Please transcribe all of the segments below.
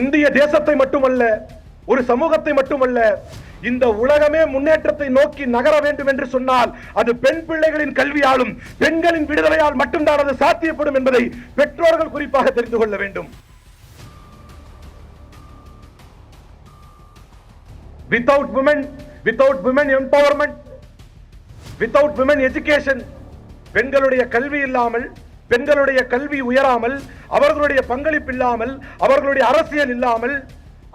இந்திய தேசத்தை மட்டுமல்ல ஒரு சமூகத்தை மட்டுமல்ல இந்த உலகமே முன்னேற்றத்தை நோக்கி நகர வேண்டும் என்று சொன்னால் அது பெண் பிள்ளைகளின் கல்வியாலும் பெண்களின் விடுதலையால் மட்டும்தான் அது சாத்தியப்படும் என்பதை பெற்றோர்கள் குறிப்பாக தெரிந்து கொள்ள வேண்டும். Without women without women empowerment without women education பெண்களுடைய கல்வி இல்லாமல் பெண்களுடைய கல்வி உயராமல் அவர்களுடைய பங்களிப்பு இல்லாமல் அவர்களுடைய அரசியல் இல்லாமல்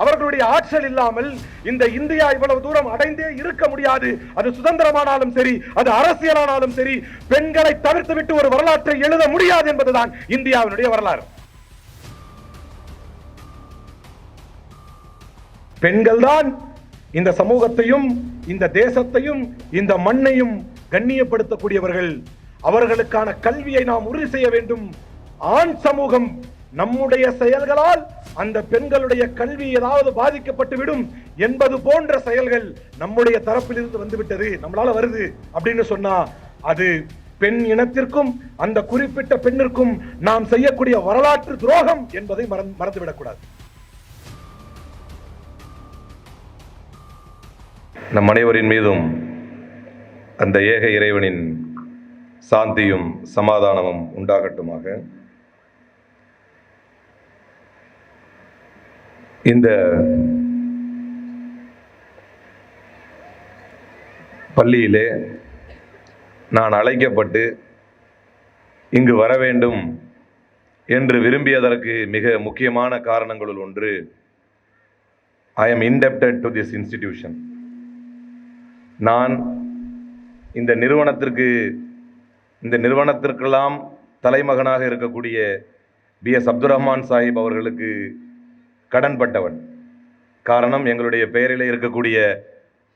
அவர்களுடைய ஆற்றல் இல்லாமல் இந்த இந்தியா இவ்வளவு தூரம் அடைந்தே இருக்க முடியாது. அது சுதந்திரமானாலும் சரி அது அரசியலானாலும் சரி பெண்களை தவிர்த்து விட்டு ஒரு வரலாற்றை எழுத முடியாது என்பதுதான் இந்தியாவினுடைய வரலாறு. பெண்கள்தான் இந்த சமூகத்தையும் இந்த தேசத்தையும் இந்த மண்ணையும் கண்ணியப்படுத்தக்கூடியவர்கள். அவர்களுக்கான கல்வியை நாம் உறுதி செய்ய வேண்டும். ஆண் சமூகம் நம்முடைய செயல்களால் அந்த பெண்களுடைய கல்வி ஏதாவது பாதிக்கப்பட்டு விடும் என்பது போன்ற செயல்கள் நம்முடைய தரப்பிலிருந்து வந்துவிட்டது நம்மளால வருது அப்படின்னு சொன்னா அது பெண் இனத்திற்கும் அந்த குறிப்பிட்ட பெண்ணிற்கும் நாம் செய்யக்கூடிய வரலாற்று துரோகம் என்பதை மறந்துவிடக்கூடாது. நம் அனைவரின் மீதும் அந்த ஏக இறைவனின் சாந்தியும் சமாதானமும் உண்டாகட்டுமாக. இந்த பள்ளியிலே நான் அழைக்கப்பட்டு இங்கு வர வேண்டும் என்று விரும்பியதற்கு மிக முக்கியமான காரணங்களுள் ஒன்று I am indebted to this institution நான் இந்த நிறுவனத்திற்கு இந்த நிறுவனத்திற்கெல்லாம் தலைமகனாக இருக்கக்கூடிய பி எஸ் அப்துல் ரஹ்மான் சாஹிப் அவர்களுக்கு கடன்பட்டவன். காரணம் எங்களுடைய பெயரிலே இருக்கக்கூடிய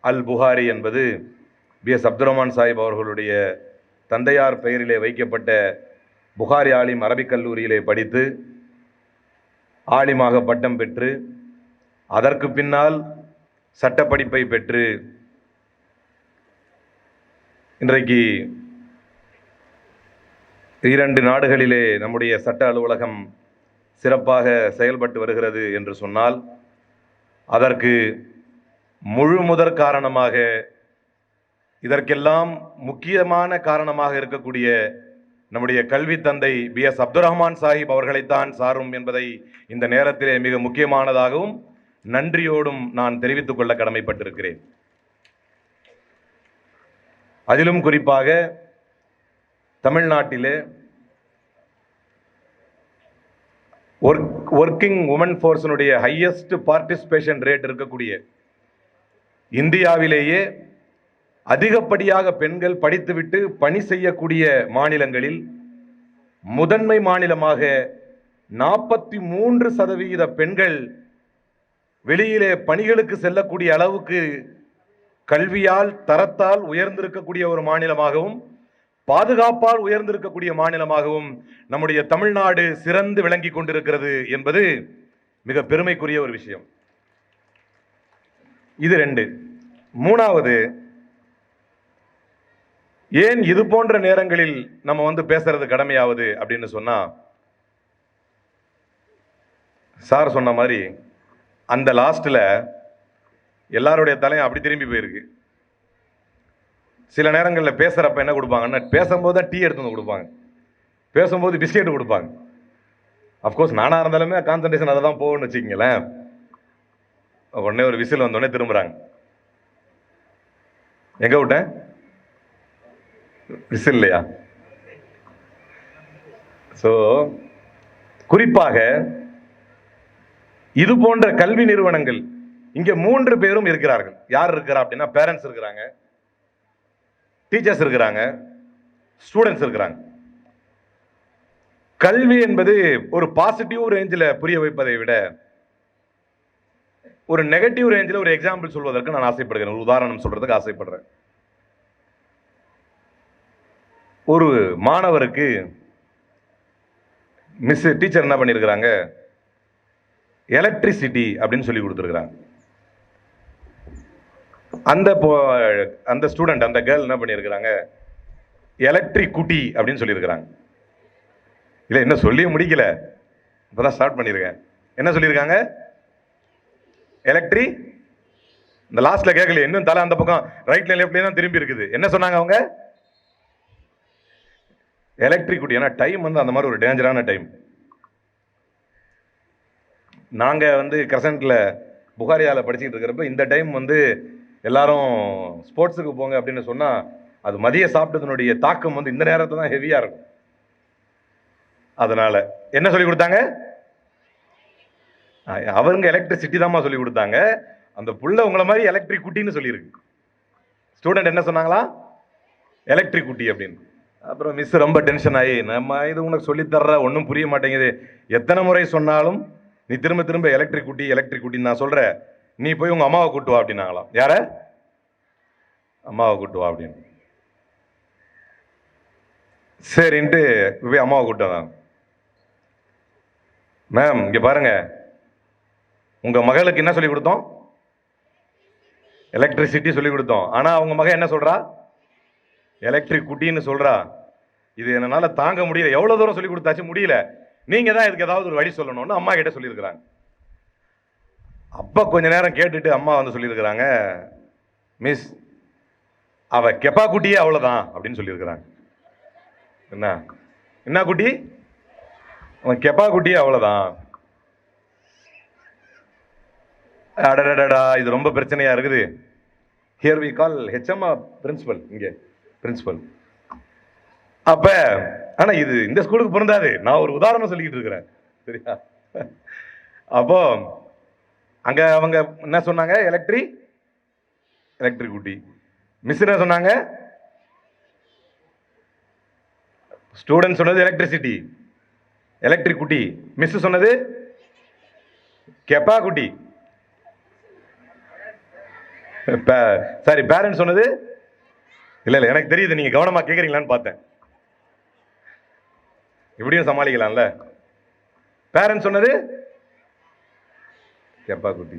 அல் புகாரி என்பது பி எஸ் அப்துரமான் சாஹிப் அவர்களுடைய தந்தையார் பெயரிலே வைக்கப்பட்ட புகாரி ஆலிம் அரபிக் கல்லூரியிலே படித்து ஆலிமாக பட்டம் பெற்று அதற்கு பின்னால் சட்டப்படிப்பை பெற்று இன்றைக்கு இரண்டு நாடுகளிலே நம்முடைய சட்ட அலுவலகம் சிறப்பாக செயல்பட்டு வருகிறது என்று சொன்னால் அதற்கு முழு முதற் காரணமாக இதற்கெல்லாம் முக்கியமான காரணமாக இருக்கக்கூடிய நம்முடைய கல்வி தந்தை பி. எஸ். அப்துல் ரஹ்மான் சாஹிப் அவர்களைத்தான் சாரும் என்பதை இந்த நேரத்திலே மிக முக்கியமானதாகவும் நன்றியோடும் நான் தெரிவித்துக் கொள்ள கடமைப்பட்டிருக்கிறேன். அதிலும் குறிப்பாக தமிழ்நாட்டிலே ஒர்க் ஒர்க்கிங் உமன் ஃபோர்ஸினுடைய ஹையஸ்ட் பார்ட்டிசிபேஷன் ரேட் இருக்கக்கூடிய இந்தியாவிலேயே அதிகப்படியாக பெண்கள் படித்துவிட்டு பணி செய்யக்கூடிய மாநிலங்களில் முதன்மை மாநிலமாக நாற்பத்தி மூன்று சதவிகித பெண்கள் வெளியிலே பணிகளுக்கு செல்லக்கூடிய அளவுக்கு கல்வியால் தரத்தால் உயர்ந்திருக்கக்கூடிய ஒரு மாநிலமாகவும் பாதுகாப்பால் உயர்ந்திருக்கக்கூடிய மாநிலமாகவும் நம்முடைய தமிழ்நாடு சிறந்து விளங்கி கொண்டிருக்கிறது என்பது மிக பெருமைக்குரிய ஒரு விஷயம். இது ரெண்டு. மூணாவது ஏன் இது போன்ற நேரங்களில் நம்ம வந்து பேசுறது கடமையாவது அப்படின்னு சொன்னா சார் சொன்ன மாதிரி அந்த லாஸ்ட்ல எல்லாருடைய தலையும் அப்படி திரும்பி போயிருக்கு. சில நேரங்களில் பேசுகிறப்ப என்ன கொடுப்பாங்கன்னா பேசும்போது தான் டீ எடுத்து வந்து கொடுப்பாங்க. பேசும்போது பிஸ்கெட் கொடுப்பாங்க. அஃப்கோர்ஸ் நானாக இருந்தாலுமே கான்சன்ட்ரேஷன் அதை தான் போகணும்னு வச்சுக்கிங்களேன். உடனே ஒரு விசில் வந்தோடனே திரும்புகிறாங்க எங்கே விட்டேன் விசில் இல்லையா? ஸோ குறிப்பாக இது போன்ற கல்வி நிறுவனங்கள் இங்கே மூன்று பேரும் இருக்கிறார்கள். யார் இருக்கிறா அப்படின்னா பேரண்ட்ஸ் இருக்கிறாங்க. டீச்சர்ஸ் இருக்கிறாங்க. ஸ்டூடெண்ட்ஸ் இருக்கிறாங்க. கல்வி என்பது ஒரு பாசிட்டிவ் ரேஞ்சில் புரிய வைப்பதை விட ஒரு நெகட்டிவ் ரேஞ்சில் ஒரு எக்ஸாம்பிள் சொல்வதற்கு நான் ஆசைப்படுகிறேன். ஒரு உதாரணம் சொல்றதுக்கு ஆசைப்படுறேன். ஒரு மாணவருக்கு மிஸ் டீச்சர் என்ன பண்ணியிருக்கிறாங்க? எலக்ட்ரிசிட்டி அப்படின்னு சொல்லி கொடுத்துருக்குறாங்க. அந்த அந்த ஸ்டூடெண்ட் அந்த கேர்ள் என்ன பண்ணியிருக்கிறாங்க? எலக்ட்ரிக் குட்டி அப்படின்னு சொல்லியிருக்கிறாங்க. இல்லை இன்னும் சொல்லியே முடிக்கல. இப்போதான் ஸ்டார்ட் பண்ணியிருக்கேன். என்ன சொல்லியிருக்காங்க? எலக்ட்ரி இந்த லாஸ்ட்டில் கேட்கல இன்னும் தலை அந்த பக்கம் ரைட்ல லெஃப்ட்லேயே தான் திரும்பி இருக்குது. என்ன சொன்னாங்க அவங்க? எலக்ட்ரிக் குட்டி ஏன்னா டைம் வந்து அந்த மாதிரி ஒரு டேஞ்சரான டைம் நாங்கள் வந்து கிரசன்ட்ல புகாரியாவில் படிச்சுக்கிட்டு இருக்கிறப்ப இந்த டைம் வந்து எல்லாரும் ஸ்போர்ட்ஸுக்கு போங்க அப்படின்னு சொன்னால் அது மதிய சாப்பிட்டதுனுடைய தாக்கம் வந்து இந்த நேரத்தில் தான் ஹெவியாக இருக்கும். அதனால் என்ன சொல்லி கொடுத்தாங்க? அவருங்க அவங்க எலக்ட்ரிசிட்டி தான்மா சொல்லி கொடுத்தாங்க. அந்த புள்ள உங்களை மாதிரி எலக்ட்ரிக் குட்டின்னு சொல்லியிருக்கு. ஸ்டூடெண்ட் என்ன சொன்னாங்களா? எலக்ட்ரிக் குட்டி அப்படின்னு. அப்புறம் மிஸ் ரொம்ப டென்ஷன் ஆகி நம்ம இது உனக்கு சொல்லித்தர்ற ஒன்றும் புரிய மாட்டேங்குது. எத்தனை முறை சொன்னாலும் நீ திரும்ப திரும்ப எலக்ட்ரிக் குட்டி எலக்ட்ரிக் குட்டின்னு நான் சொல்கிறேன் நீ போய் உங்கள் அம்மாவை கூட்டு வா அப்படின்னாங்களாம். யார? அம்மாவை கூட்டு வா அப்படின்னு. சரின்ட்டு போய் அம்மாவை கூட்டு வந்தாங்க மேம் இங்கே பாருங்க. உங்கள் மகளுக்கு என்ன சொல்லி கொடுத்தோம்? எலக்ட்ரிசிட்டி சொல்லி கொடுத்தோம். ஆனால் அவங்க மகன் என்ன சொல்கிறா எலக்ட்ரிக் குட்டின்னு சொல்கிறா இது என்னால் தாங்க முடியல. எவ்வளோ தூரம் சொல்லி கொடுத்தாச்சு? முடியல. நீங்கள் தான் இதுக்கு ஏதாவது ஒரு வழி சொல்லணும்னு அம்மா கிட்ட சொல்லியிருக்கிறாங்க. அப்பா கொஞ்ச நேரம் கேட்டுட்டு அம்மா வந்து சொல்லியிருக்கிறாங்க மிஸ் அவ கெப்பா குட்டியே அவ்வளோதான் அப்படின்னு சொல்லியிருக்கிறாங்க. என்ன? என்ன குட்டி? அவன் கெப்பா குட்டியே அவ்வளோதான் அடடடடா இது ரொம்ப பிரச்சனையாக இருக்குது. Here we call HM principal இங்கே பிரின்சிபல் அப்போ ஆனால் இது இந்த ஸ்கூலுக்கு பிறந்தாது நான் ஒரு உதாரணம் சொல்லிக்கிட்டு இருக்கிறேன். சரியா? அப்போ அங்க அவங்க என்ன சொன்னாங்க? எலக்ட்ரி எலக்ட்ரிக் குட்டி மிஸ் என்ன சொன்னாங்க? ஸ்டூடெண்ட் சொன்னது எலக்ட்ரிசிட்டி எலக்ட்ரிக் குட்டி மிஸ் சொன்னது கெப்பா குட்டி. சாரி பேரண்ட்ஸ் சொன்னது இல்லை இல்லை எனக்கு தெரியுது நீங்கள் கவனமாக கேட்குறீங்களான்னு பார்த்தேன். இப்படியும் சமாளிக்கலாம்ல. பேரண்ட்ஸ் சொன்னது எப்பா குட்டி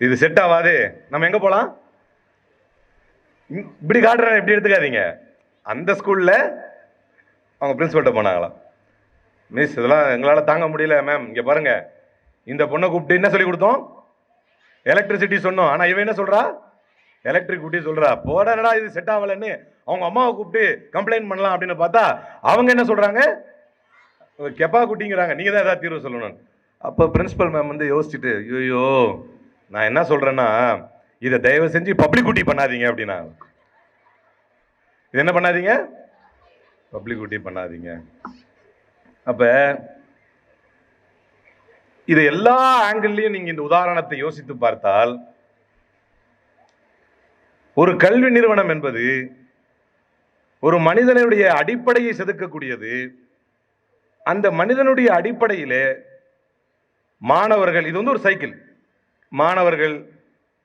இது செட் ஆகாது நம்ம எங்கே போகலாம் இப்படி காட்டுறேன் எப்படி எடுத்துக்காதீங்க. அந்த ஸ்கூலில் அவங்க பிரின்சிபல்கிட்ட போனாங்களாம். மிஸ் இதெல்லாம் எங்களால் தாங்க முடியல மேம் இங்கே பாருங்கள் இந்த பொண்ணை கூப்பிட்டு என்ன சொல்லி கொடுத்தோம்? எலக்ட்ரிசிட்டி சொன்னோம். ஆனால் இவன் என்ன சொல்கிறா எலக்ட்ரிக் குட்டி சொல்கிறா போடாடா இது செட் ஆகலைன்னு அவங்க அம்மாவை கூப்பிட்டு கம்ப்ளைண்ட் பண்ணலாம் அப்படின்னு பார்த்தா அவங்க என்ன சொல்கிறாங்க கெப்பா குட்டிங்கிறாங்க நீங்கள் தான் ஏதாவது தீர்வு சொல்லணும் அப்போ பிரின்ஸிபல் மேம் வந்து யோசிச்சுட்டு ஐயோ நான் என்ன சொல்கிறேன்னா இதை தயவு செஞ்சு பப்ளிக்குட்டி பண்ணாதீங்க அப்படின்னா. இது என்ன பண்ணாதீங்க? பப்ளிக்குட்டி பண்ணாதீங்க. அப்போ இது எல்லா ஆங்கிள்லையும் நீங்கள் இந்த உதாரணத்தை யோசித்து பார்த்தால் ஒரு கல்வி நிறுவனம் என்பது ஒரு மனிதனுடைய அடிப்படையை செதுக்கக்கூடியது அந்த மனிதனுடைய அடிப்படையிலே மாணவர்கள் இது வந்து ஒரு சைக்கிள் மாணவர்கள்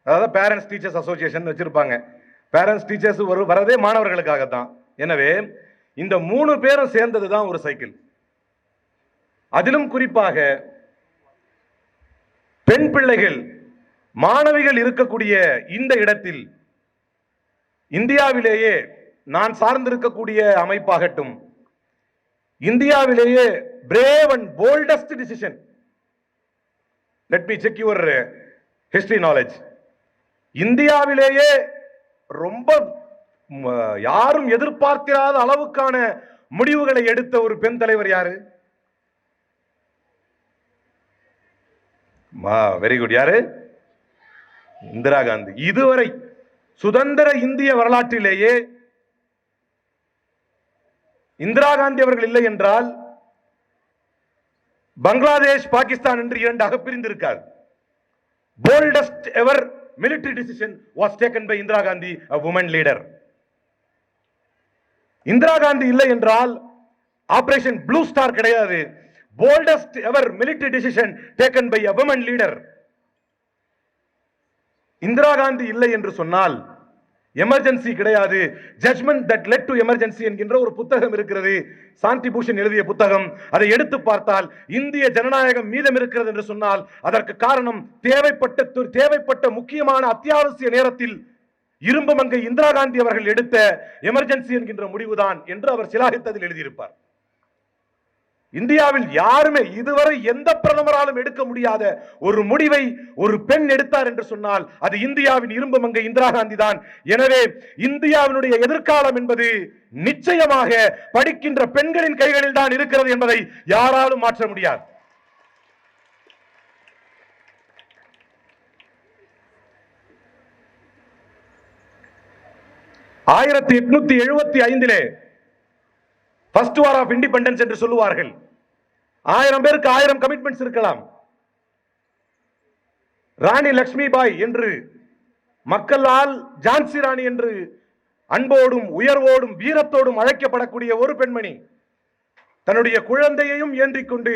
அதாவது பேரண்ட்ஸ் டீச்சர்ஸ் அசோசியேஷன் வச்சுருப்பாங்க. பேரண்ட்ஸ் டீச்சர்ஸ் ஒரு வரதே மாணவர்களுக்காக தான் எனவே இந்த மூணு பேரும் சேர்ந்தது தான் ஒரு சைக்கிள் அதிலும் குறிப்பாக பெண் பிள்ளைகள் மாணவிகள் இருக்கக்கூடிய இந்த இடத்தில் இந்தியாவிலேயே நான் சார்ந்திருக்கக்கூடிய அமைப்பாகட்டும் இந்தியாவிலேயே brave and boldest decision let me check your history knowledge இந்தியாவிலேயே ரொம்ப யாரும் எதிர்பார்த்திராத அளவுக்கான முடிவுகளை எடுத்த ஒரு பெண் தலைவர் யாரு? வெரி குட் யாரு? இந்திரா காந்தி. இதுவரை சுதந்திர இந்திய வரலாற்றிலேயே இந்திரா காந்தி அவர்கள் இல்லை என்றால் பங்களாதேஷ் பாகிஸ்தான் என்று இரண்டாக பிரிந்திருக்காது boldest ever military decision was taken by Indira Gandhi woman leader Indira Gandhi இல்லை என்றால் ஆபரேஷன் ப்ளூ ஸ்டார் கிடையாது boldest ever military decision taken by a woman leader Indira Gandhi இல்லை என்று சொன்னால் எமர்ஜென்சி கிடையாது. Judgement that led to emergency என்கின்ற ஒரு புத்தகம் இருக்கிறது. சாந்தி பூஷன் எழுதிய புத்தகம். அதை எடுத்து பார்த்தால் இந்திய ஜனநாயகம் மீதம் இருக்கிறது என்று சொன்னால் அதற்கு காரணம் தேவைப்பட்ட தேவைப்பட்ட முக்கியமான அத்தியாவசிய நேரத்தில் இரும்பு மங்கை இந்திரா காந்தி அவர்கள் எடுத்த எமர்ஜென்சி என்கின்ற முடிவுதான் என்று அவர் சிலாகித்ததில் எழுதியிருப்பார். இந்தியாவில் யாருமே இதுவரை எந்த பிரதமராலும் எடுக்க முடியாத ஒரு முடிவை ஒரு பெண் எடுத்தார் என்று சொன்னால் அது இந்தியாவின் இரும்பு மங்கை இந்திரா காந்தி தான் எனவே இந்தியாவினுடைய எதிர்காலம் என்பது நிச்சயமாக படிக்கின்ற பெண்களின் கைகளில் தான் இருக்கிறது என்பதை யாராலும் மாற்ற முடியாது. ஆயிரத்தி எட்நூத்தி எழுபத்தி ஐந்திலே ஃபர்ஸ்ட் வார் ஆஃப் இண்டிபெண்டன்ஸ் என்று சொல்லுவார்கள். ஆயிரம் பேருக்கு ஆயிரம் கமிட்மெண்ட்ஸ் இருக்கலாம். ராணி லக்ஷ்மி பாய் என்று மக்களால் ஜான்சி ராணி என்று அன்போடும் உயர்வோடும் வீரத்தோடும் அழைக்கப்படக்கூடிய ஒரு பெண்மணி தன்னுடைய குழந்தையையும் ஏந்திக் கொண்டு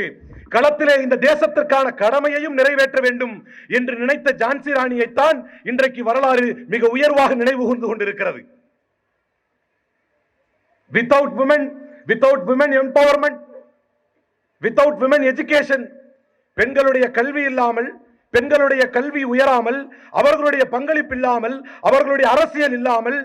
களத்திலே இந்த தேசத்திற்கான கடமையையும் நிறைவேற்ற வேண்டும் என்று நினைத்த ஜான்சி ராணியைத்தான் இன்றைக்கு வரலாறு மிக உயர்வாக நினைவு கூர்ந்து கொண்டிருக்கிறது. Without woman without women empowerment without women education பெண்களுடைய கல்வி இல்லாமல் பெண்களுடைய கல்வி உயராமல் அவர்களுடைய பங்களிப்பு இல்லாமல் அவர்களுடைய அரசியல் இல்லாமல்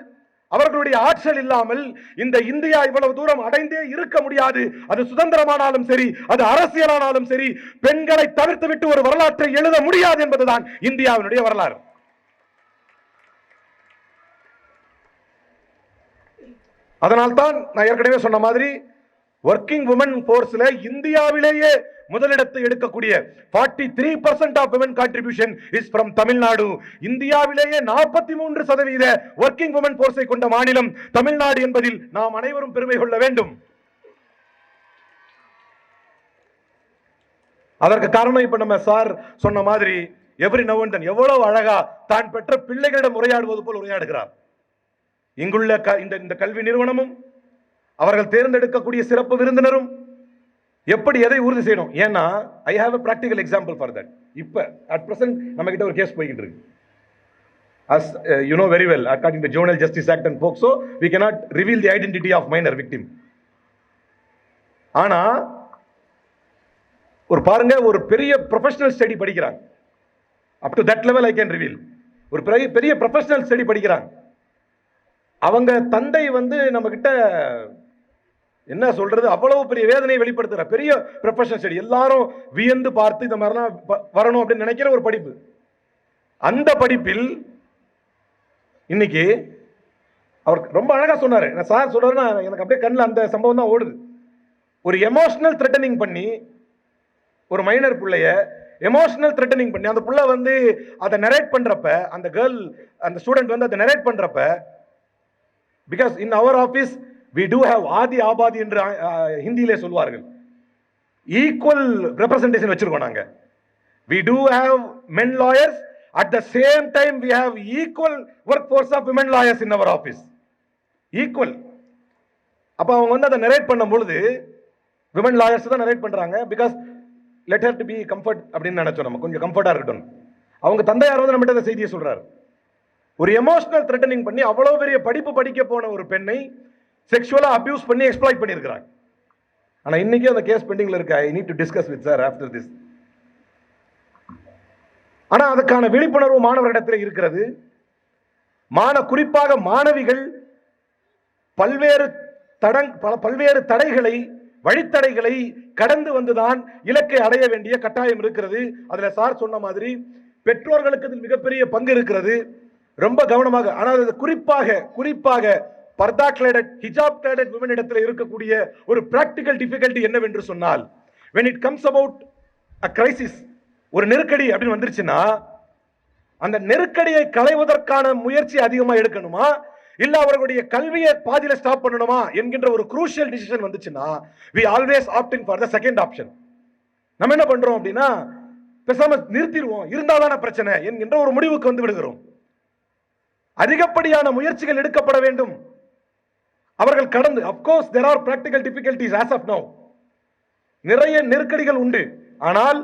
அவர்களுடைய ஆற்றல் இல்லாமல் இந்த இந்தியா இவ்வளவு தூரம் அடைந்தே இருக்க முடியாது. அது சுதந்திரமானாலும் சரி அது அரசியலானாலும் சரி பெண்களை தவிர்த்து விட்டு ஒரு வரலாற்றை எழுத முடியாது என்பதுதான் இந்தியாவினுடைய வரலாறு. அதனால்தான் நான் ஏற்கனவே சொன்ன மாதிரி ஒர்க்கிங் உமன் போர்ஸ்ல இந்தியாவிலேயே முதலிடத்தை எடுக்கக்கூடிய 43% three percent of woman contribution is from Tamil Nadu இந்தியாவிலேயே நாற்பத்தி மூன்று சதவீத ஒர்க்கிங் உமன் போர்ஸை கொண்ட மாநிலம் தமிழ்நாடு என்பதில் நாம் அனைவரும் பெருமை கொள்ள வேண்டும். அதற்கு காரணம் இப்ப நம்ம சார் சொன்ன மாதிரி எவ்ரி நவந்தன் எவ்வளவு அழகா தான் பெற்ற பிள்ளைகளிடம் உரையாடுவது போல் உரையாடுகிறார். இங்குள்ள க- இந்த இந்த கல்வி நிறுவனமும் அவர்கள் தேர்ந்தெடுக்கக்கூடிய சிறப்பு விருந்தினரும் எப்படி எதை உறுதி செய்யணும்? ஏன்னா I have a practical example for that இப்போ அட் ப்ரெசென்ட் நம்ம கிட்ட ஒரு கேஸ் போய்கிட்டு இருக்கு. As you know very well according to juvenile justice act and POCSO we cannot reveal the identity of minor victim ஆனால் ஒரு பாருங்க ஒரு பெரிய ப்ரொஃபஷனல் ஸ்டடி படிக்கிறாங்க up to that level I can reveal ஒரு பெரிய பெரிய ப்ரொஃபஷனல் ஸ்டடி படிக்கிறாங்க அவங்க தந்தை வந்து நம்ம கிட்ட என்ன சொல்றது? அவ்வளவு பெரிய வேதனையை வெளிப்படுத்துற பெரிய ப்ரொஃபஷனல் ஸ்டடி எல்லாரும் வியந்து பார்த்து இந்த மாதிரிலாம் வரணும் அப்படின்னு நினைக்கிற ஒரு படிப்பு. அந்த படிப்பில் இன்னைக்கு அவர் ரொம்ப அழகா சொன்னாரு. நான் சார் சொல்றாருன்னா எனக்கு அப்படியே கண்ணில் அந்த சம்பவம் தான் ஓடுது. ஒரு எமோஷனல் த்ரெட்டனிங் பண்ணி ஒரு மைனர் பிள்ளைய எமோஷனல் த்ரெட்டனிங் பண்ணி அந்த புள்ள வந்து அதை நரேட் பண்றப்ப அந்த கேர்ள் அந்த ஸ்டூடெண்ட் வந்து அதை நரேட் பண்றப்ப because in our office we do have ஆதி ஆபாதி என்று uh, ஹிந்தியிலே சொல்வார்கள். ஈக்குவல் ரெப்ரசன்டேஷன் வச்சுருக்கோம் நாங்கள் we do have men lawyers at the same time we have equal work force of women lawyers in our office equal அப்போ அவங்க வந்து அதை நரேட் பண்ணும் பொழுது விமன் லாயர்ஸ் தான் நரேட் பண்ணுறாங்க because better to be comfort அப்படின்னு நினைச்சோம் நம்ம. கொஞ்சம் கம்ஃபர்ட்டாக இருக்கட்டும். அவங்க தந்தையார் வந்து நம்மகிட்ட அந்த செய்தியை சொல்கிறார் ஒரு எமோஷனல் த்ரெட்டனிங் பண்ணி அவ்வளோ பெரிய படிப்பு படிக்க போன ஒரு பெண்ணை செக்ஷுவலாக அப்யூஸ் பண்ணி எக்ஸ்ப்ளாய்ட் பண்ணியிருக்கிறாங்க ஆனால் இன்னைக்கு அந்த கேஸ் பெண்டிங்கில் இருக்கு I need to discuss with sir after this ஆனால் அதுக்கான விழிப்புணர்வு மாணவர்களிடத்தில் இருக்கிறது. மான குறிப்பாக மாணவிகள் பல்வேறு தடங் பல- பல்வேறு தடைகளை வழித்தடைகளை கடந்து வந்துதான் இலக்கை அடைய வேண்டிய கட்டாயம் இருக்கிறது. அதில் சார் சொன்ன மாதிரி பெற்றோர்களுக்கு இதில் மிகப்பெரிய பங்கு இருக்கிறது. ரொம்ப கவனமாக ஆனால் அது குறிப்பாக குறிப்பாக பர்தா கிளேடட் ஹிஜாப் கிளேடட் விமன் இடத்துல இருக்கக்கூடிய ஒரு பிராக்டிக்கல் டிஃபிகல்ட்டி என்னவென்று சொன்னால் when it comes about a crisis ஒரு நெருக்கடி அப்படின்னு வந்துருச்சுன்னா அந்த நெருக்கடியை களைவதற்கான முயற்சி அதிகமாக எடுக்கணுமா? இல்ல அவர்களுடைய கல்வியை பாதியில ஸ்டாப் பண்ணணுமா? என்கின்ற ஒரு குரூஷியல் டிசிஷன் வந்துச்சுன்னா we always opting for the second option நம்ம என்ன பண்றோம் அப்படின்னா பேசாம நிறுத்திடுவோம். இருந்தாதான பிரச்சனை என்கின்ற ஒரு முடிவுக்கு வந்து விடுகிறோம். அதிகப்படியான முயற்சிகள் எடுக்கப்பட வேண்டும். அவர்கள் கடந்து of course there are practical difficulties as of now நிறைய நெருக்கடிகள் உண்டு. ஆனால்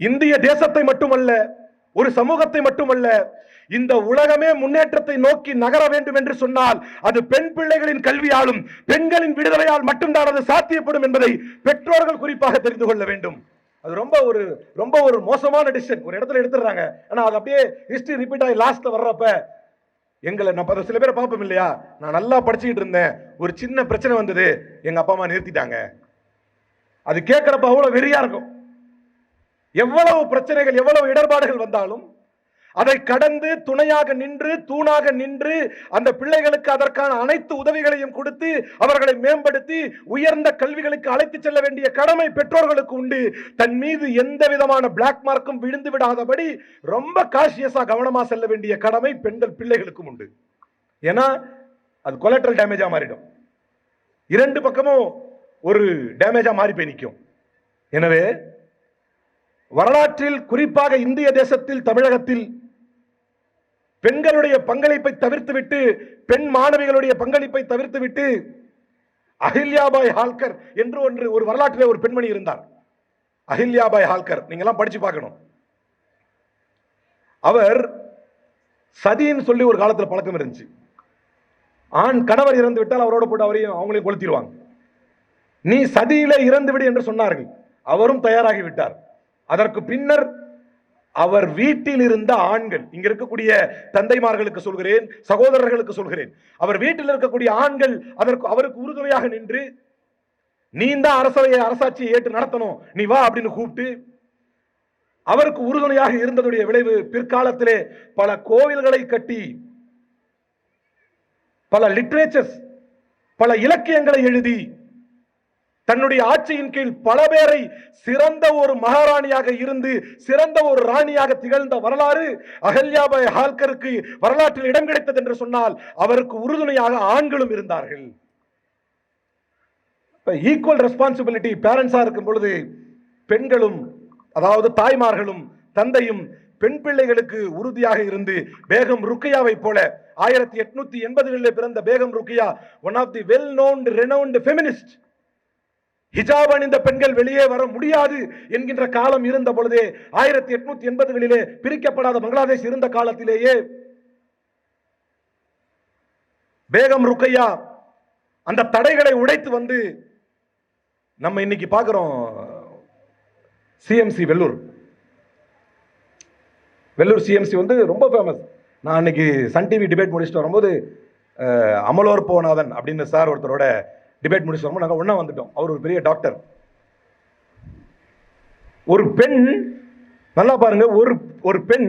இந்திய தேசத்தை மட்டுமல்ல ஒரு சமூகத்தை மட்டுமல்ல இந்த உலகமே முன்னேற்றத்தை நோக்கி நகர வேண்டும் என்று சொன்னால் அது பெண் பிள்ளைகளின் கல்வியாலும் பெண்களின் விடுதலையால் மட்டும்தான் அது சாத்தியப்படும் என்பதை பெற்றோர்கள் குறிப்பாக தெரிந்து கொள்ள வேண்டும். அது ரொம்ப ஒரு ரொம்ப ஒரு மோசமான டிசிஷன் ஒரு இடத்துல எடுத்துடுறாங்க. ஆனால் அது அப்படியே ஹிஸ்ட்ரி ரிப்பீட் ஆகி லாஸ்ட்டில் வர்றப்ப எங்களை நான் சில பேரை பார்ப்போம் இல்லையா? நான் நல்லா படிச்சுக்கிட்டு இருந்தேன். ஒரு சின்ன பிரச்சனை வந்தது. எங்கள் அப்பா அம்மா நிறுத்திட்டாங்க. அது கேட்குறப்ப அவ்வளோ வெறியாக இருக்கும். எவ்வளவு பிரச்சனைகள் எவ்வளவு இடர்பாடுகள் வந்தாலும் அதை கடந்து துணையாக நின்று தூணாக நின்று அந்த பிள்ளைகளுக்கு அதற்கான அனைத்து உதவிகளையும் கொடுத்து அவர்களை மேம்படுத்தி உயர்ந்த கல்விகளுக்கு அழைத்து செல்ல வேண்டிய கடமை பெற்றோர்களுக்கு உண்டு. தன் மீது எந்த விதமான பிளாக் மார்க்கும் விழுந்து விடாதபடி ரொம்ப காஷியஸா கவனமா செல்ல வேண்டிய கடமை பெண்கள் பிள்ளைகளுக்கும் உண்டு. ஏன்னா அது கொலட்ரல் டேமேஜா மாறிடும். இரண்டு பக்கமும் ஒரு டேமேஜா மாறி போய் நிற்கும் எனவே வரலாற்றில் குறிப்பாக இந்திய தேசத்தில் தமிழகத்தில் பெண்களுடைய பங்களிப்பை தவிர்த்துவிட்டு பெண் மாணவிகளுடைய பங்களிப்பை தவிர்த்துவிட்டு அஹில்யாபாய் ஹால்கர் என்று ஒன்று ஒரு வரலாற்றிலே ஒரு பெண்மணி இருந்தார். அஹில்யாபாய் ஹால்கர் நீங்க எல்லாம் படிச்சு பார்க்கணும். அவர் சதின்னு சொல்லி ஒரு காலத்துல பழக்கம் இருந்துச்சு. ஆண் கணவர் இறந்து விட்டால் அவரோட போட்டு அவரையும் அவங்களையும் கொளுத்திடுவாங்க. நீ சதியிலே இறந்து விடு என்று சொன்னார்கள். அவரும் தயாராகி விட்டார். அதற்கு பின்னர் அவர் வீட்டில் இருந்த ஆண்கள் இங்க இருக்கக்கூடிய தந்தைமார்களுக்கு சொல்கிறேன் சகோதரர்களுக்கு சொல்கிறேன் அவர் வீட்டில் இருக்கக்கூடிய ஆண்கள் அதற்கு அவருக்கு உறுதுணையாக நின்று நீ தான் அரசவையை அரசாட்சியை ஏற்று நடத்தணும் நீ வா அப்படின்னு கூப்பிட்டு அவருக்கு உறுதுணையாக இருந்ததுடைய விளைவு பிற்காலத்திலே பல கோவில்களை கட்டி பல லிட்ரேச்சர்ஸ் பல இலக்கியங்களை எழுதி தன்னுடைய ஆட்சியின் கீழ் பல பேரை சிறந்த ஒரு மகாராணியாக இருந்து சிறந்த ஒரு ராணியாக திகழ்ந்த வரலாறு அகல்யாபாய் ஹால்கருக்கு வரலாற்றில் இடம் கிடைத்தது என்று சொன்னால் அவருக்கு உறுதுணையாக ஆண்களும் இருந்தார்கள். ஈக்குவல் ரெஸ்பான்சிபிலிட்டி பேரண்ட்ஸா இருக்கும் பொழுது பெண்களும் அதாவது தாய்மார்களும் தந்தையும் பெண் பிள்ளைகளுக்கு உறுதியாக இருந்து பேகம் ருக்கையாவை போல ஆயிரத்தி எட்நூத்தி எண்பதுகளில் பிறந்த Begum Rokeya one of the well known renowned feminist ஹிஜாப் அணிந்த பெண்கள் வெளியே வர முடியாது என்கின்ற காலம் இருந்த பொழுதே ஆயிரத்தி எட்நூத்தி எண்பதுகளிலே பிரிக்கப்படாத பங்களாதேஷ் இருந்த காலத்திலேயே பேகம் ருக்கையா அந்த தடைகளை உடைத்து வந்து நம்ம இன்னைக்கு பார்க்கிறோம் சிஎம்சி வெள்ளூர். வெள்ளூர் சிஎம்சி வந்து ரொம்ப ஃபேமஸ் நான் அன்னைக்கு சன் டிவி டிபேட் முடிச்சுட்டு வரும்போது அமலோர் போனாதன் அப்படின்னு சார் ஒருத்தரோட டிபேட் முடிச்சு வரும்போது நாங்கள் ஒன்றா வந்துட்டோம். அவர் ஒரு பெரிய டாக்டர் ஒரு பெண் நல்லா பாருங்க ஒரு ஒரு பெண்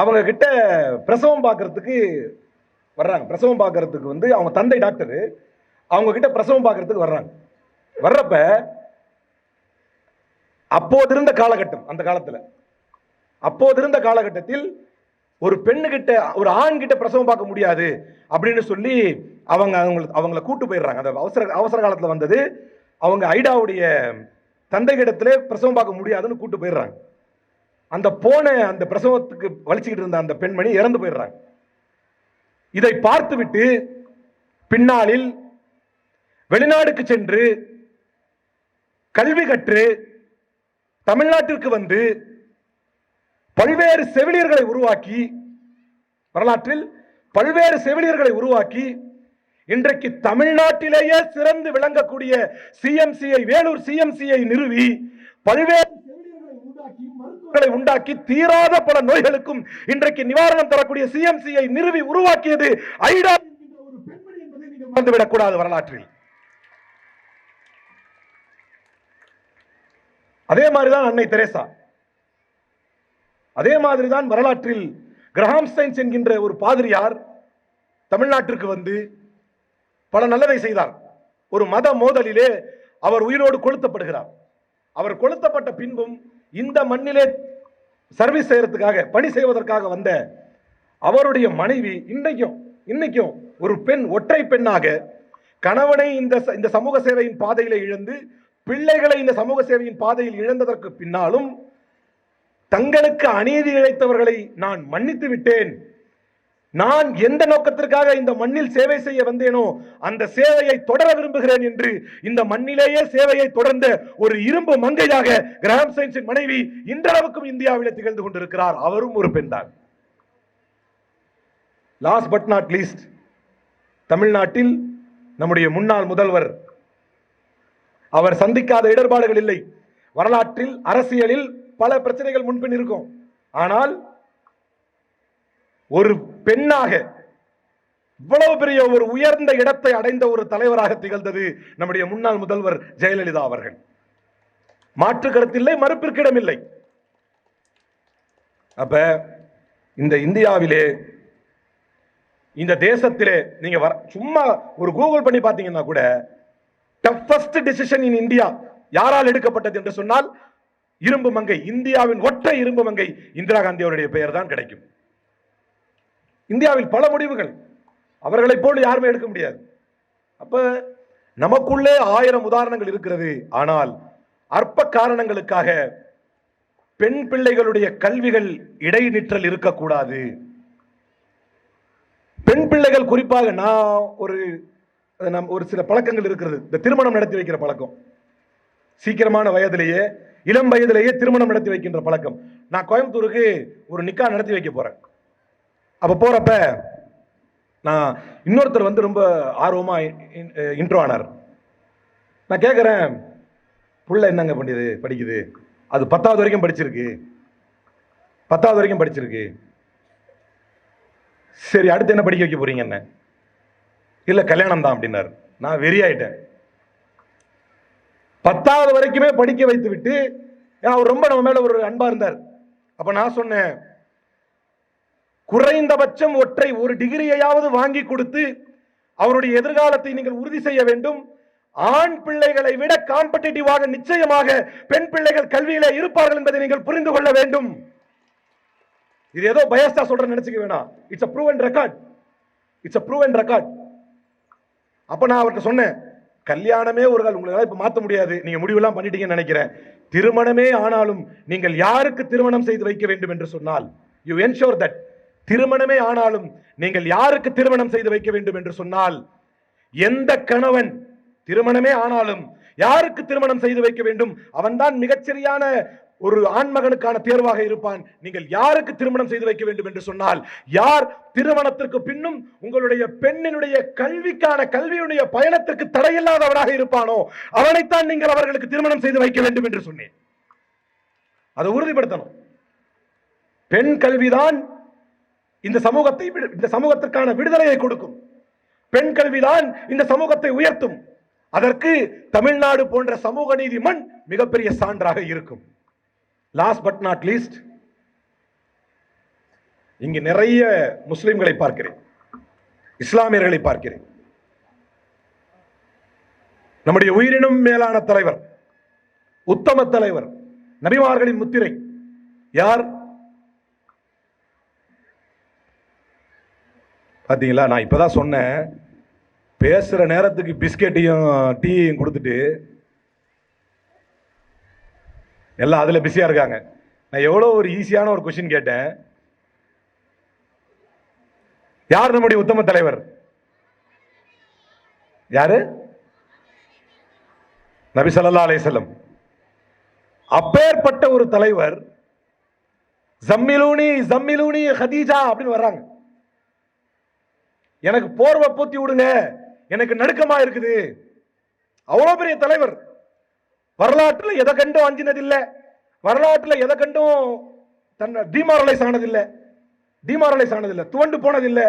அவங்க கிட்ட பிரசவம் பார்க்கறதுக்கு வர்றாங்க. பிரசவம் பார்க்கறதுக்கு வந்து அவங்க தந்தை டாக்டர் அவங்க கிட்ட பிரசவம் பார்க்கறதுக்கு வர்றாங்க. வர்றப்ப அப்போது இருந்த காலகட்டம் அந்த காலத்துல. அப்போது இருந்த காலகட்டத்தில் ஒரு பெண்ணுகிட்ட ஒரு ஆண் கிட்ட பிரசவம் பார்க்க முடியாது அப்படின்னு சொல்லி அவங்க அவங்களுக்கு அவங்கள கூட்டு போயிடுறாங்க. அந்த அவசர அவசர காலத்தில் வந்தது அவங்க ஐடாவுடைய தந்தைகிடத்திலே பிரசவம் பார்க்க முடியாதுன்னு கூட்டு போயிடுறாங்க. அந்த போன அந்த பிரசவத்துக்கு வலிச்சுக்கிட்டு இருந்த அந்த பெண்மணி இறந்து போயிடுறாங்க. இதை பார்த்துவிட்டு பின்னாளில் வெளிநாடுக்கு சென்று கல்வி கற்று தமிழ்நாட்டிற்கு வந்து பல்வேறு செவிலியர்களை உருவாக்கி வரலாற்றில் பல்வேறு செவிலியர்களை உருவாக்கி இன்றைக்கு தமிழ்நாட்டிலேயே சிறந்து விளங்கக்கூடிய சிஎம்சியை வேலூர் சிஎம்சியை நிறுவி பல்வேறு செவிலியர்களை உண்டாக்கி, மருத்துவர்களை உண்டாக்கி தீராத பல நோய்களுக்கும் இன்றைக்கு நிவாரணம் தரக்கூடிய சிஎம்சியை நிறுவி உருவாக்கியது ஐடா வந்துவிடக்கூடாது மறந்துவிடக் கூடாது வரலாற்றில். அதே மாதிரிதான் அன்னை தெரேசா. அதே மாதிரிதான் வரலாற்றில் கிரஹாம் சைன்ஸ் என்கின்ற ஒரு பாதிரியார் தமிழ்நாட்டிற்கு வந்து பல நல்லதை செய்தார். ஒரு மத மோதலிலே அவர் உயிரோடு கொளுத்தப்படுகிறார். அவர் கொளுத்தப்பட்ட பின்பும் இந்த மண்ணிலே சர்வீஸ் செய்யறதுக்காக பணி செய்வதற்காக வந்த அவருடைய மனைவி இன்னைக்கும் இன்னைக்கும் ஒரு பெண் ஒற்றை பெண்ணாக கணவனை இந்த இந்த சமூக சேவையின் பாதையில இழந்து பிள்ளைகளை இந்த சமூக சேவையின் பாதையில் இழந்ததற்கு பின்னாலும் தங்களுக்கு அநீதி இழைத்தவர்களை நான் மன்னித்து விட்டேன். நான் எந்த நோக்கத்திற்காக இந்த மண்ணில் சேவை செய்ய வந்தேனோ அந்த சேவையை தொடர விரும்புகிறேன் என்று இந்த மண்ணிலேயே சேவையை தொடர்ந்த ஒரு இரும்பு மங்கையாக கிராம் சயின்ஸின் மனைவி இன்றளவுக்கும் இந்தியாவில் திகழ்ந்து கொண்டிருக்கிறார். அவரும் ஒரு பெண்தான் லாஸ்ட் பட் நாட் லீஸ்ட் தமிழ்நாட்டில் நம்முடைய முன்னாள் முதல்வர் அவர் சந்திக்காத இடர்பாடுகள் இல்லை. வரலாற்றில் அரசியலில் பல பிரச்சனைகள் முன்பின் இருக்கும். ஆனால் ஒரு பெண்ணாக இவ்வளவு பெரிய ஒரு உயர்ந்த இடத்தை அடைந்த ஒரு தலைவராக திகழ்ந்தது நம்முடைய முன்னாள் முதல்வர் ஜெயலலிதா அவர்கள். மாற்று கருத்தில்லை மறுப்பிற்கிடமில்லை அப்ப இந்த இந்தியாவிலே இந்த தேசத்திலே நீங்க வர சும்மா ஒரு கூகுள் பண்ணி பார்த்தீங்கன்னா கூட டஃபஸ்ட் டிசிஷன் இன் இந்தியா யாரால் எடுக்கப்பட்டது என்று சொன்னால் இரும்பு மங்கை இந்தியாவின் ஒற்றை இரும்பு மங்கை இந்திரா காந்தி அவருடைய பெயர் தான் கிடைக்கும். இந்தியாவில் பல முடிவுகள். அவர்களை போல் யாருமே எடுக்க முடியாது. அப்ப நமக்குள்ளே ஆயிரம் உதாரணங்கள் இருக்கிறது. ஆனால் அற்ப காரணங்களுக்காக பெண் பிள்ளைகளுடைய கல்விகள் இடைநிற்றல் இருக்கக்கூடாது. பெண் பிள்ளைகள் குறிப்பாக நான் ஒரு நம் ஒரு சில பழக்கங்கள் இருக்கிறது. இந்த திருமணம் நடத்தி வைக்கிற பழக்கம். சீக்கிரமான வயதிலேயே இளம் வயதிலேயே திருமணம் நடத்தி வைக்கின்ற பழக்கம். நான் கோயம்புத்தூருக்கு ஒரு நிக்கா நடத்தி வைக்க போகிறேன் அப்போ போகிறப்ப நான் இன்னொருத்தர் வந்து ரொம்ப ஆர்வமாக இன்ட்ரோ ஆனார். நான் கேட்குறேன் புள்ள என்னங்க பண்ணுது படிக்குது? அது பத்தாவது வரைக்கும் படிச்சிருக்கு. பத்தாவது வரைக்கும் படிச்சிருக்கு. சரி அடுத்து என்ன படிக்க வைக்க போறீங்க என்ன இல்லை கல்யாணம் தான் அப்படின்னாரு. நான் வெறியாயிட்டேன். பத்தாவது வரைக்குமே படிக்க வைத்து விட்டு ஏன்னா அவர் ரொம்ப நம்ம மேல ஒரு அன்பா இருந்தார். அப்ப நான் சொன்னேன் குறைந்தபட்சம் ஒற்றை ஒரு டிகிரியையாவது வாங்கி கொடுத்து அவருடைய எதிர்காலத்தை நீங்கள் உறுதி செய்ய வேண்டும். ஆண் பிள்ளைகளை விட காம்படிட்டிவாக நிச்சயமாக பெண் பிள்ளைகள் கல்வியில இருப்பார்கள் என்பதை நீங்கள் புரிந்து கொள்ள வேண்டும். இது ஏதோ பயஸ்டா சொல்ற நினைச்சுக்க வேணாம். It's a proven record it's a proven record அப்ப நான் அவர்கிட்ட சொன்னேன் கல்யாணமே ஒரு கால் உங்களால் இப்போ மாற்ற முடியாது. நீங்கள் முடிவெல்லாம் பண்ணிட்டீங்கன்னு நினைக்கிறேன். திருமணமே ஆனாலும் நீங்கள் யாருக்கு திருமணம் செய்து வைக்க வேண்டும் என்று சொன்னால் யூ என்ஷோர் தட் திருமணமே ஆனாலும் நீங்கள் யாருக்கு திருமணம் செய்து வைக்க வேண்டும் என்று சொன்னால் எந்த கணவன் திருமணமே ஆனாலும் யாருக்கு திருமணம் செய்து வைக்க வேண்டும்? அவன்தான் மிகச்சரியான ஒரு ஆண்மகனுக்கான தேர்வாக இருப்பான். நீங்கள் யாருக்கு திருமணம் செய்து வைக்க வேண்டும் என்று சொன்னால் யார் திருமணத்திற்கு பின்னும் உங்களுடைய பெண்ணினுடைய கல்விக்கான கல்வியுடைய பயணத்திற்கு தடையில்லாதவனாக இருப்பானோ அவனைத்தான் நீங்கள் அவர்களுக்கு திருமணம் செய்து வைக்க வேண்டும் என்று சொன்னேன். அதை உறுதிப்படுத்தணும். பெண் கல்விதான் இந்த சமூகத்தை விடு- இந்த சமூகத்திற்கான விடுதலையை கொடுக்கும். பெண் கல்விதான் இந்த சமூகத்தை உயர்த்தும். அதற்கு தமிழ்நாடு போன்ற சமூக நீதி மண் மிகப்பெரிய சான்றாக இருக்கும். லாஸ்ட் பட் நாட் லீஸ்ட் இங்கு நிறைய முஸ்லிம்களை பார்க்கிறேன். இஸ்லாமியர்களை பார்க்கிறேன். நம்முடைய உயிரினும் மேலான தலைவர் உத்தம தலைவர் நபிமார்களின் முத்திரை யார்? பாத்தீங்களா நான் இப்பதான் சொன்னேன். பேசுகிற நேரத்துக்கு பிஸ்கெட்டையும் டீயையும் கொடுத்துட்டு எல்லாம் அதில் பிஸியாக இருக்காங்க. நான் எவ்வளோ ஒரு ஈஸியான ஒரு கொஷின் கேட்டேன். யார் நம்முடைய உத்தம தலைவர்? யாரு? நபி சல்லா அலைஹி அப்பேற்பட்ட ஒரு தலைவர் ஜம்மிலூனி ஜம்மிலூனி ஹதீஜா அப்படின்னு வர்றாங்க. எனக்கு போர்வை பூத்தி விடுங்க. எனக்கு நடுக்கமா இருக்குது. அவ்வளவு பெரிய தலைவர். வரலாற்றில் எதை கண்டும் அஞ்சினதில்லை. வரலாற்றில் எதை கண்டும் தன்னை டிமாரலைஸ் ஆனதில்லை டிமாரலைஸ் ஆனதில்லை துவண்டு போனதில்லை.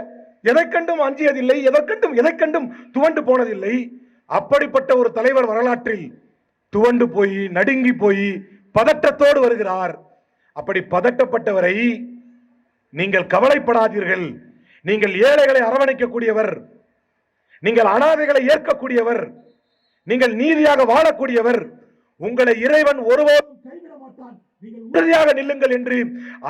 எதை கண்டும் அஞ்சியதில்லை. எதை கண்டும் எதை கண்டும் துவண்டு போனதில்லை. அப்படிப்பட்ட ஒரு தலைவர் வரலாற்றில் துவண்டு போய் நடுங்கி போய் பதட்டத்தோடு வருகிறார். அப்படி பதட்டப்பட்டவரை நீங்கள் கவலைப்படாதீர்கள். நீங்கள் ஏழைகளை அரவணைக்கக்கூடியவர். நீங்கள் அனாதைகளை ஏற்கக்கூடியவர் நீங்கள் நீதியாக வாழக்கூடியவர் உங்களை இறைவன் ஒருவரும் கைவிட மாட்டான் நீங்கள் உறுதியாக நில்லுங்கள் என்று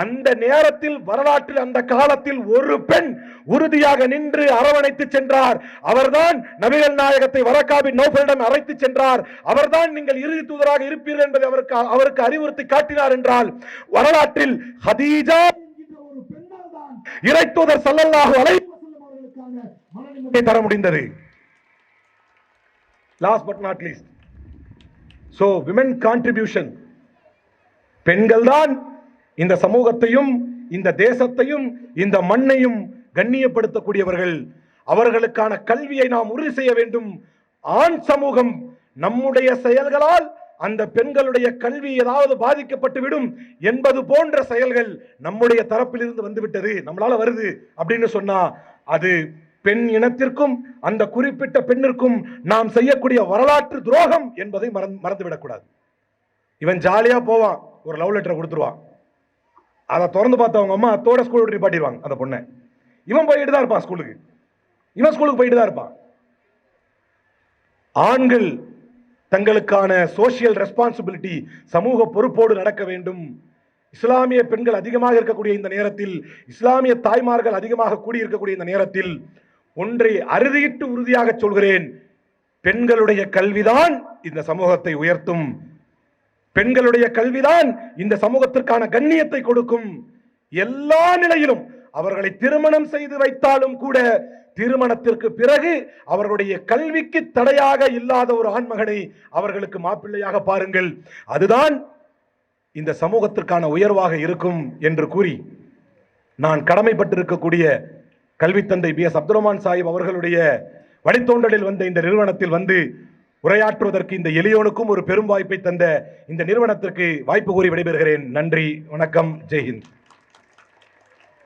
அந்த நேரத்தில் வரலாற்றில் அந்த காலத்தில் ஒரு பெண் உறுதியாக நின்று அரவணைத்து சென்றார். அவர்தான் நபிகள் நாயகத்தை வரக்காபி நோபலிடம் அழைத்து சென்றார். அவர்தான் நீங்கள் இறுதி தூதராக இருப்பீர்கள் என்பதை அவருக்கு அவருக்கு அறிவுறுத்தி காட்டினார் என்றால் வரலாற்றில் ஹதீஜா இறை தூதர் சல்லல்லாஹு அலைஹி தர முடிந்தது. Last but not least so women contribution பெண்கள் தான் இந்த சமூகத்தையும் இந்த தேசத்தையும் இந்த மண்ணையும் கண்ணியப்படுத்தக்கூடியவர்கள். அவர்களுக்கான கல்வியை நாம் உறுதி செய்ய வேண்டும். ஆண் சமூகம் நம்முடைய செயல்களால் அந்த பெண்களுடைய கல்வி ஏதாவது பாதிக்கப்பட்டு விடும் என்பது போன்ற செயல்கள் நம்முடைய தரப்பிலிருந்து வந்துவிட்டது. நம்மளால வருது அப்படின்னு சொன்னா அது பெண் இனத்திற்கும் அந்த குறிப்பிட்ட பெண்ணிற்கும் நாம் செய்யக்கூடிய வரலாற்று துரோகம் என்பதை மறந்து மறந்துவிடக்கூடாது. இவன் ஜாலியா போவான் ஒரு லவ் லெட்டரை கொடுத்துருவான். அதை திறந்து பார்த்து அவங்க அம்மா அத்தோட ஸ்கூல் விட்டு நிப்பாட்டிடுவாங்க அந்த பொண்ணை. இவன் போயிட்டு தான் இருப்பான் ஸ்கூலுக்கு இவன் ஸ்கூலுக்கு போயிட்டு தான் இருப்பான். ஆண்கள் தங்களுக்கான சோசியல் ரெஸ்பான்சிபிலிட்டி சமூக பொறுப்போடு நடக்க வேண்டும். இஸ்லாமிய பெண்கள் அதிகமாக இருக்கக்கூடிய இந்த நேரத்தில் இஸ்லாமிய தாய்மார்கள் அதிகமாக கூடியிருக்கக்கூடிய இந்த நேரத்தில் ஒன்றை அறுதியிட்டு உறுதியாக சொல்கிறேன். பெண்களுடைய கல்விதான் இந்த சமூகத்தை உயர்த்தும். பெண்களுடைய கல்விதான் இந்த சமூகத்திற்கான கண்ணியத்தை கொடுக்கும். எல்லா நிலையிலும் அவர்களை திருமணம் செய்து வைத்தாலும் கூட திருமணத்திற்கு பிறகு அவர்களுடைய கல்விக்கு தடையாக இல்லாத ஒரு ஆண்மகனை அவர்களுக்கு மாப்பிள்ளையாக பாருங்கள். அதுதான் இந்த சமூகத்திற்கான உயர்வாக இருக்கும் என்று கூறி நான் கடமைப்பட்டிருக்கக்கூடிய கல்வித்தந்தை பி எஸ் அப்துல் சாஹிப் அவர்களுடைய வழித்தோண்டலில் வந்த இந்த நிறுவனத்தில் வந்து உரையாற்றுவதற்கு இந்த எளியோனுக்கும் ஒரு பெரும் வாய்ப்பை தந்த இந்த நிறுவனத்திற்கு வாய்ப்பு கூறி விடைபெறுகிறேன். நன்றி வணக்கம் ஜெய்ஹிந்த்